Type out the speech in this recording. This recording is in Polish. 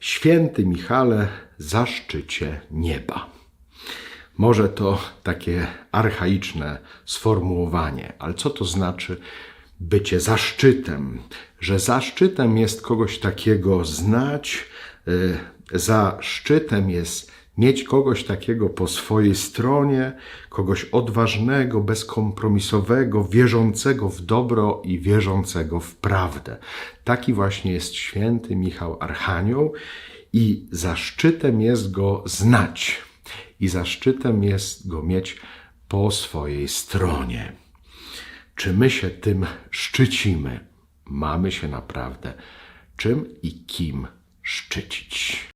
Święty Michale, zaszczycie nieba. Może to takie archaiczne sformułowanie, ale co to znaczy bycie zaszczytem? Że zaszczytem jest kogoś takiego znać, y, zaszczytem jest mieć kogoś takiego po swojej stronie, kogoś odważnego, bezkompromisowego, wierzącego w dobro i wierzącego w prawdę. Taki właśnie jest święty Michał Archanioł i zaszczytem jest go znać i zaszczytem jest go mieć po swojej stronie. Czy my się tym szczycimy? Mamy się naprawdę czym i kim szczycić.